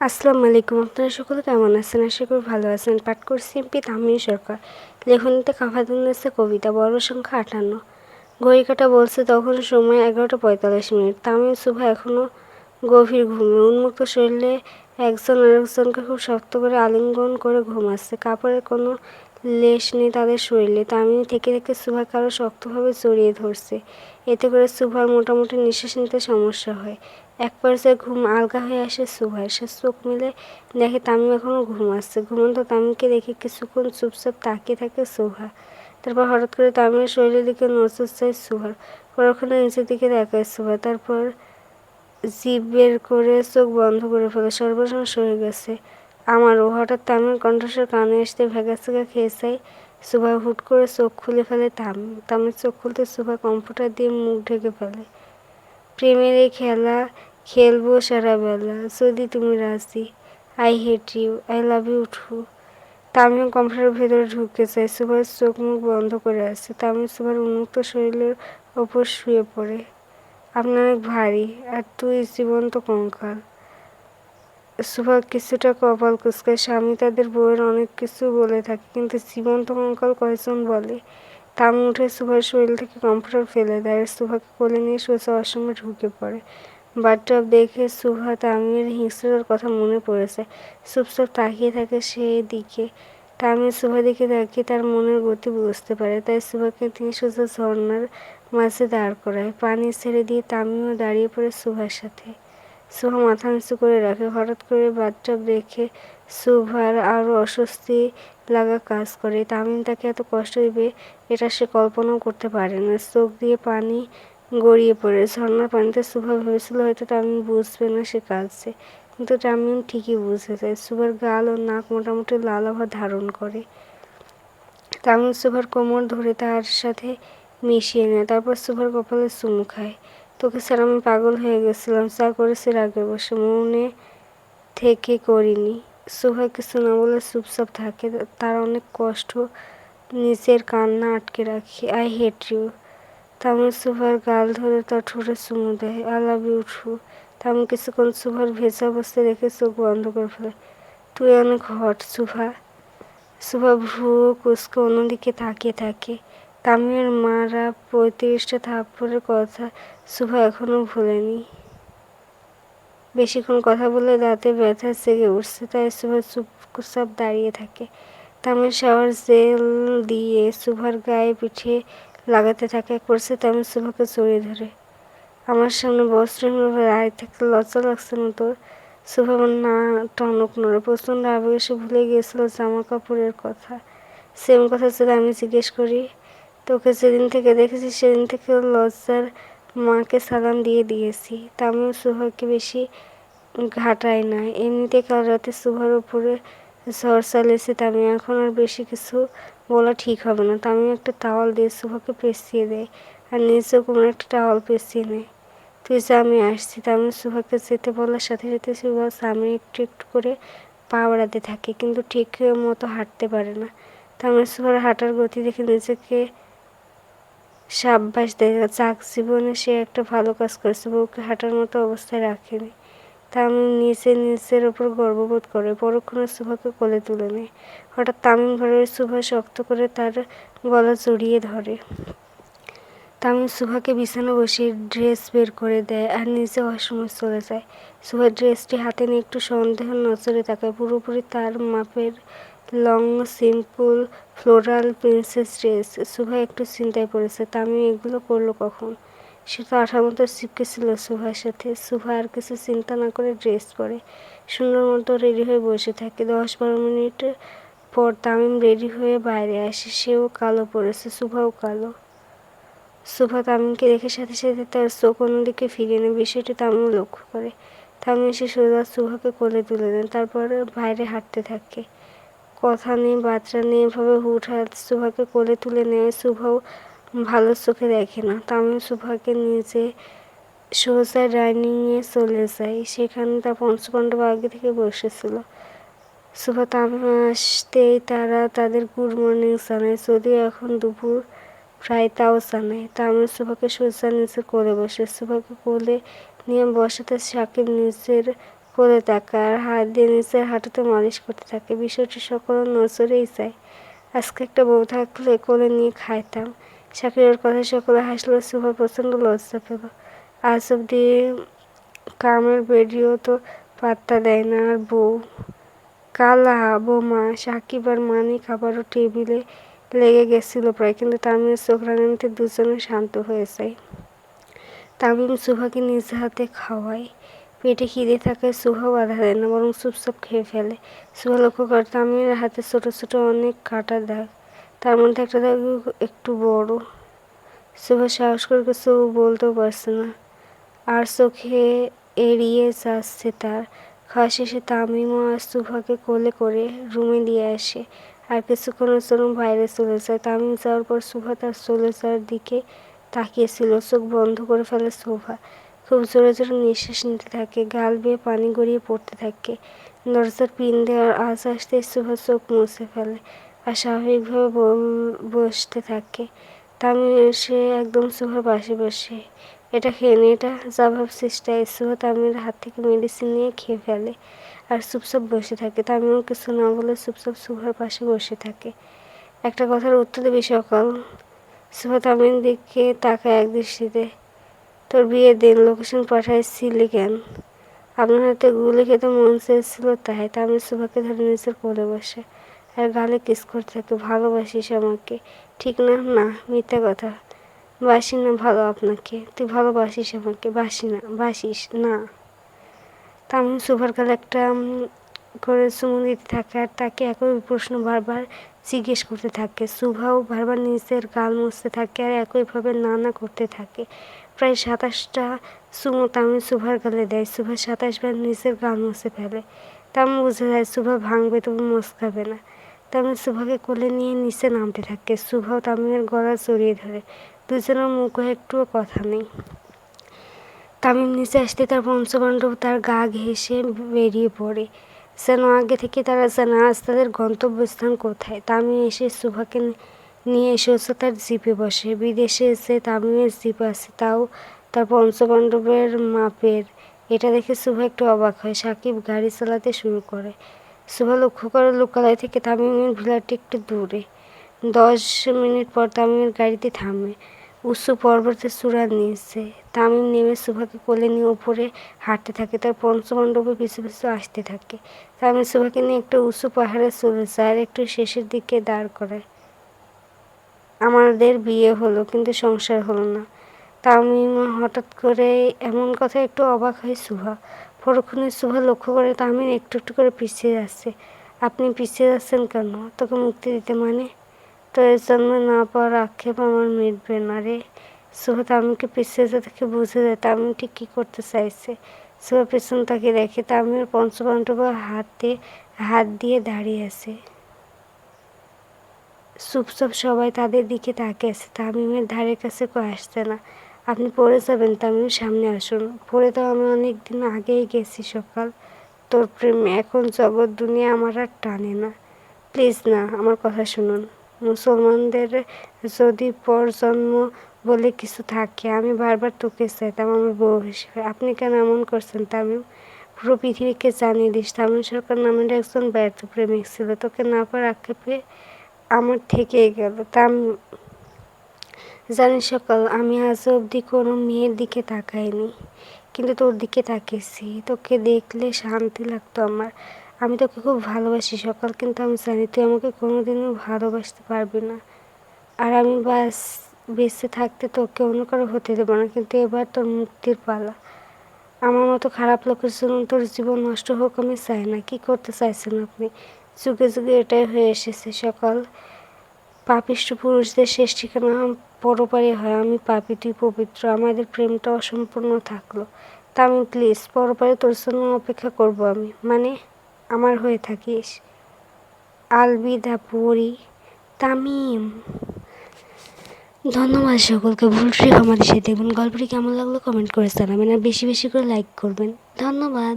আসসালামু আলাইকুম। আপনারা সকলে কেমন আছেন? আশা করি ভালো আছেন। পাঠ করছি এমপি তামিল সরকার। লেখনীতে কাফাতুন্নেসে কবিতা, বড় সংখ্যা আটান্ন। ঘড়ি কাটা বলছে, তখন সময় এগারোটা পঁয়তাল্লিশ মিনিট। তামিল সুভা এখনও গভীর ঘুমে। উন্মুক্ত শরীরে একজন আরেকজনকে খুব শক্ত করে আলিঙ্গন করে ঘুমাচ্ছে। কাপড়ের কোনো লেশ নেই তাদের শরীরে। তামিল থেকে থেকে সুভাকে আরও শক্তভাবে জড়িয়ে ধরছে। এতে করে সুভার মোটামুটি নিঃশ্বাস নিতে সমস্যা হয়। এক পর্যায়ে ঘুম আলগা হয়ে আসে সুভার সে চোখ মিলে, দেখে তামিম এখনও ঘুম ঘুমাচ্ছে। ঘুমন্ত তামিমকে দেখে কিছুক্ষণ চুপচাপ তাকিয়ে থাকে সুভা তারপর হঠাৎ করে তামিমের শরীরের দিকে নজর চায় সুভার পরক্ষণে নিচের দিকে দেখায় সুভা তারপর জিভ বের করে চোখ বন্ধ করে ফেলে, সর্বনাশ হয়ে গেছে। আমারও হঠাৎ তামিমের কণ্ঠস্বর কানে আসতে ভেগাচেগা খেয়ে চাই সুভা হুট করে চোখ খুলে ফেলে তাম তামির চোখ খুলতে সুভা কম্পিউটার দিয়ে মুখ ঢেকে ফেলে। প্রেমের খেলা, খেলব সারা বেলা যদি তুমি রাজি I hate you I love you too তামিও কম্পিউটারের ভেতরে ঢুকতে চায়। সুভার চোখ মুখ বন্ধ করে আছে। তামি সুভার উন্মুক্ত শরীরের ওপর শুয়ে পড়ে। আপনি অনেক ভারী, আর তুই জীবন্ত কঙ্কাল। সুভা কিছুটা কপাল কুচকায়। স্বামী তাদের বউয়ের অনেক কিছু বলে থাকে, কিন্তু জীবন্ত কঙ্কাল কয়জন বলে? তামি উঠে সুভার শরীর থেকে কম্পিউটার ফেলে দেয়। সুভাকে কোলে নিয়ে সোজা অসমে ঢুকে পড়ে। বাথটব দেখে সুভা তামিমের হিংস্রতার কথা মনে পড়েছে। চুপচাপ তাকিয়ে থাকে সেই দিকে। তামিল সুভা দিকে তাকিয়ে তার মনের গতি বুঝতে পারে। তাই সুভাকে তিনি সোজা ঝর্নার মাঝে দাঁড় করায়। পানি ছেড়ে দিয়ে তামিমও দাঁড়িয়ে পড়ে সুভার সাথে। সুভা মাথা নিচু করে রাখে। হঠাৎ করে বাথটব দেখে সুভার আরও অস্বস্তি লাগা কাজ করে। তামিম তাকে এত কষ্ট দিবে, এটা সে কল্পনাও করতে পারে না। চোখ দিয়ে পানি গড়িয়ে পড়ে। ঝর্নার পানিতে সুভা ভেবেছিল হয়তো তামিম বুঝবে না সে কাঁদছে কিন্তু তামিম ঠিকই বুঝেছে। সুভার গাল ও নাক মোটামুটি লাল আভা ধারণ করে। তামিম সুভার কোমর ধরে তার সাথে মিশিয়ে নেয়। তারপর সুভার কপালে চুমু খায়। তোকে স্যার আমি পাগল হয়ে গেছিলাম। যা করেছি রাগে বসে মনে থেকে করিনি। সুভা কিছু না বলে চুপচাপ থাকে। তার অনেক কষ্ট নিজের কান্না আটকে রাখি। I hate you. তামিল সুভার গাল ধরে তার ঠোঁটে চুমু দেয়। I two. তামিল কিছুক্ষণ সুভার ভেজা অবস্থায় রেখে চোখ বন্ধ করে ফেলে। তুই অনেক হট, সুভা। সুভা ভ্রু কুচকে অন্যদিকে তাকিয়ে থাকে। তামিমের মারা পঁয়ত্রিশটা থাপ্পড়ের কথা সুভা এখনও ভুলেনি। বেশিক্ষণ কথা বলে দাঁতে ব্যথা সেগে উঠছে, তাই সুভা চুপচাপ দাঁড়িয়ে থাকে। তামিল শাওয়ার জেল দিয়ে সুভার গায়ে পিঠে লাগাতে থাকে, করছে তামিল সুভাকে জড়িয়ে ধরে। আমার সামনে বস্ত্রহীনভাবে দাঁড়িয়ে থাকতে লজ্জা লাগছে না তোর? সুভা না টনক নড়ে, প্রচণ্ড আবেগে সে ভুলে গিয়েছিল জামা কাপড়ের কথা। সেম কথা যদি আমি জিজ্ঞেস করি তোকে যেদিন থেকে দেখেছি, সেদিন থেকে লজ্জার মাকে সালাম দিয়ে দিয়েছি। তামিল সুভাকে বেশি ঘাটায় না। এমনিতে কাল রাতে সুভার উপরে ঝড় চালিয়েছে তামি এখন আর বেশি কিছু বলা ঠিক হবে না। তামি একটা টাওয়াল দিয়ে সুভাকে পেঁচিয়ে দেয় আর নিজেও কোনো একটা টাওয়াল পেঁচিয়ে নেয় তুই যা, আমি আসছি। তামি সুভাকে যেতে বলার সাথে সাথে সুভা সামনে একটু একটু করে পা বাড়াতে থাকে, কিন্তু ঠিক মতো হাঁটতে পারে না। তামি সুভার হাঁটার গতি দেখে নিজেকে সাব্বাস দেয় চাক জীবনে সে একটা ভালো কাজ করেছে, বউকে হাঁটার মতো অবস্থায় রাখেনি। তামিম নিচে নিচের ওপর গর্ববোধ করে, পরক্ষণে সুভাকে কোলে তুলে নেয়। হঠাৎ তামিম ঘরের সুভা শক্ত করে তার গলা জড়িয়ে ধরে। তামিম সুভাকে বিছানা বসিয়ে ড্রেস বের করে দেয় আর নিজে অসময় চলে যায়। সুভার ড্রেসটি হাতে নিয়ে একটু সন্দেহ নজরে তাকায়। পুরোপুরি তার মাপের long simple floral princess dress Subha একটু চিন্তায় পড়েছে, তামিম এগুলো করল কখন? সে তো আঠার মতো ছিল সুভার সাথে। সুভা আর কিছু চিন্তা না করে ড্রেস পরে। সুন্দর মতো রেডি হয়ে বসে থাকে। দশ বারো মিনিট পর তামিম রেডি হয়ে বাইরে আসে। সেও কালো পড়েছে সুভাও কালো। সুভা তামিমকে দেখে সাথে সাথে তার চোখ অন্যদিকে ফিরিয়ে নেয়। বিষয়টি তামিম লক্ষ্য করে। তামিম এসে সোজা সুভাকে কোলে তুলে দেন তারপর বাইরে হাঁটতে থাকে। কথা নেই, বাচ্চা নেই, এভাবে হুট হাত সুভাকে কোলে তুলে নেয় সুভাও ভালো চোখে দেখে না। তামিম সুভাকে নিজে সোজা ডাইনিংয়ে চলে যায় সেখানে তার পঞ্চপাণ্ডব আগে থেকে বসেছিল। সুভা তামিম আসতেই তারা তাদের গুড মর্নিং জানায় যদিও এখন দুপুর প্রায় তাও জানায়। তামিম সুভাকে সোজা নিচে কোলে বসে, সুভাকে কোলে নিয়ে বসাতে সাকিব নিজের কোলে তাকায় আর হাত দিয়ে নিচের হাঁটুতে মালিশ করতে থাকে। বিষয়টি সকল নজরেই যায়। আজকে একটা বউ থাকলে কোলে নিয়ে খাইতাম। শাকিরের কথা সকলে হাসলো সুভা প্রচণ্ড লজ্জা পেল। আজ অব্দি কামের বেরিয়েও তো পাত্তা দেয় না আর বউ। কালা বোমা সাকিব আর মানিক আবারও টেবিলে লেগে গেছিল প্রায়, কিন্তু তামিমের চোখ দুজনে শান্ত হয়ে যায়। তামিম সুভাকে নিজ হাতে খাওয়ায়। পেটে খিদে থাকায় সুভা বাধা দেয় না, বরং চুপচাপ খেয়ে ফেলে। সুভা লক্ষ্য করে তামিমের হাতে ছোট ছোট অনেক কাটা দাগ, তার মধ্যে একটা দাগ একটু বড়। সুভা সাহস করে কিছু বলতেও পারছে না, আর চোখে এড়িয়ে যাচ্ছে তার। খাওয়া শেষে তামিমও আর সুভাকে কোলে করে রুমে দিয়ে আসে, আর কিছুক্ষণের জন্য বাইরে চলে যায়। তামিম যাওয়ার পর সুভা তার চলে যাওয়ার দিকে তাকিয়েছিল চোখ বন্ধ করে ফেলে সুভা খুব জোরে জোরে নিঃশ্বাস নিতে থাকে, গাল বেয়ে পানি গড়িয়ে পড়তে থাকে। দরজার পিন দেওয়ার আজ আসতে সুভা চোখ মুছে ফেলে আর স্বাভাবিকভাবে বসতে থাকে। তামিম এসে একদম সুভার পাশে বসে। এটা খেয়ে নে, এটা যা ভাবছিস, তাই সুভা তামিমের হাত থেকে মেডিসিন নিয়ে খেয়ে ফেলে আর চুপচাপ বসে থাকে। তামিমও কিছু না বলে চুপচাপ সুভার পাশে বসে থাকে। একটা কথার উত্তর দেবে সকাল। সুভা তামিমের দিকে তাকায় এক দৃষ্টিতে। তোর বিয়ের দিন লোকেশন পাঠাইছিলি কেন? আপনার হাতে গুলি খেতে মন চেয়েছিল তাই তামিম সুভাকে ধরে নিচের কোলে বসে আর গালে কিস করতে থাকে। ভালোবাসিস আমাকে। ঠিক না? না, মিথ্যা কথা। বাসি না, ভালো আপনাকে। তুই ভালোবাসিস আমাকে। বাসি না, বাসিস না। তামিম সুভার গালে একটা করে চুমু দিতে থাকে আর তাকে একই প্রশ্ন বারবার জিজ্ঞেস করতে থাকে। সুভাও বারবার নিজের গাল মুছতে থাকে আর একইভাবে নানা করতে থাকে। প্রায় সাতাশটা সুমো তামিম সুভার গালে দেয়। সুভা সাতাশ বার নিজের গাল মুছে ফেলে। তামিম বুঝে যায়, সুভা ভাঙবে, তবু মুসকাবে না। তামিম সুভাকে কোলে নিয়ে নিচে নামতে থাকে। সুভাও তামিমের গলা জড়িয়ে ধরে। দুজনের মুখে একটুও কথা নেই। তামিম নিচে আসতে তার পঞ্চপাণ্ডব তার গা ঘেঁষে বেরিয়ে পড়ে। যেন আগে থেকে তারা জানা আজ তাদের গন্তব্যস্থান কোথায়। তামিম এসে সুভাকে নিয়ে এসেছে তার জিপে বসে। বিদেশে এসে তামিমের জিপ আছে, তাও তার পঞ্চপাণ্ডবের মাপের। এটা দেখে সুভা একটু অবাক হয়। সাকিব গাড়ি চালাতে শুরু করে। সুভা লক্ষ্য করে লোকালয় থেকে তামিমের ভিলাটি একটু দূরে। দশ মিনিট পর তামিমের গাড়িতে থামে। উঁচু পর্বতের চূড়ার নিচে। তামিম নেমে সুভাকে কোলে নিয়ে উপরে হাঁটতে থাকে। তার পঞ্চমণ্ডপে পিছু পিছু আসতে থাকে। তামিম সুভাকে নিয়ে একটা উঁচু পাহাড়ে চলে যায় আর একটু শেষের দিকে দাঁড় করায়। আমাদের বিয়ে হলো, কিন্তু সংসার হলো না। তামিম হঠাৎ করে এমন কথা একটু অবাক হয় সুভা। পরক্ষণে সুভা লক্ষ্য করে তামিম একটু একটু করে পিছিয়ে যাচ্ছে আপনি পিছিয়ে যাচ্ছেন কেন? তোকে মুক্তি দিতে মানে? তো এর জন্য না পাওয়ার আক্ষেপ আমার মিটবে না রে। সুভা তামিমকে পিছিয়ে যেতে থেকে বুঝে যায় তামিম ঠিক কী করতে চাইছে। সুভা পেছন তাকে দেখে তামিমের পঞ্চপাণ্ডব হাতে হাত দিয়ে দাঁড়িয়ে আছে। চুপচাপ সবাই তাদের দিকে তাকিয়ে আছে। তামিমের ধারে কাছে কেউ আসছে না। আপনি পড়ে যাবেন, তামিম সামনে আসুন। পড়ে তো আমি অনেক দিন আগেই গেছি সকাল। তোর প্রেম এখন জগৎ দুনিয়া আমার আর টানে না। প্লিজ না, আমার কথা শুনুন। মুসলমানদের যদি পরজন্ম বলে কিছু থাকে, আমি বারবার তোকে চাইতাম আমার বউ হিসেবে। আপনি কেন এমন করছেন, তামিম? পুরো পৃথিবীকে জানিয়ে দিস। তামিম সরকার নামের একজন ব্যর্থ প্রেমিক ছিল। তোকে না পার আক্ষেপে আমার থেকেই গেল। তাম জানি সকাল, আমি আজ অবধি কোনো মেয়ের দিকে তাকাইনি, কিন্তু তোর দিকে তাকিয়েছি। তোকে দেখলে শান্তি লাগতো আমার। আমি তোকে খুব ভালোবাসি সকাল, কিন্তু আমি জানি তুই আমাকে কোনোদিনও ভালোবাসতে পারবি না। আর আমি বাস, বেঁচে থাকতে তোকে অন্য কারও হতে দেবো না, কিন্তু এবার তোর মুক্তির পালা। আমার মতো খারাপ লোকের জন্য তোর জীবন নষ্ট হোক আমি চাই না। কী করতে চাইছেন আপনি? যুগে যুগে এটাই হয়ে এসেছে সকাল। পাপিষ্ঠ পুরুষদের শেষ ঠিকানা পরপারে হয়। আমি পাপি, তুই পবিত্র। আমাদের প্রেমটা অসম্পূর্ণ থাকল। তা আমি প্লিজ পরপারে তোর জন্য অপেক্ষা করব আমি। মানে আমার হয়ে থাকিস। আলবিদা পরি। তামিম। ধন্যবাদ সকলকে। ভুল ট্রিক আমাদের সাথে। দেখবেন গল্পটি কেমন লাগল কমেন্ট করে জানাবেন। আর বেশি বেশি করে লাইক করবেন। ধন্যবাদ।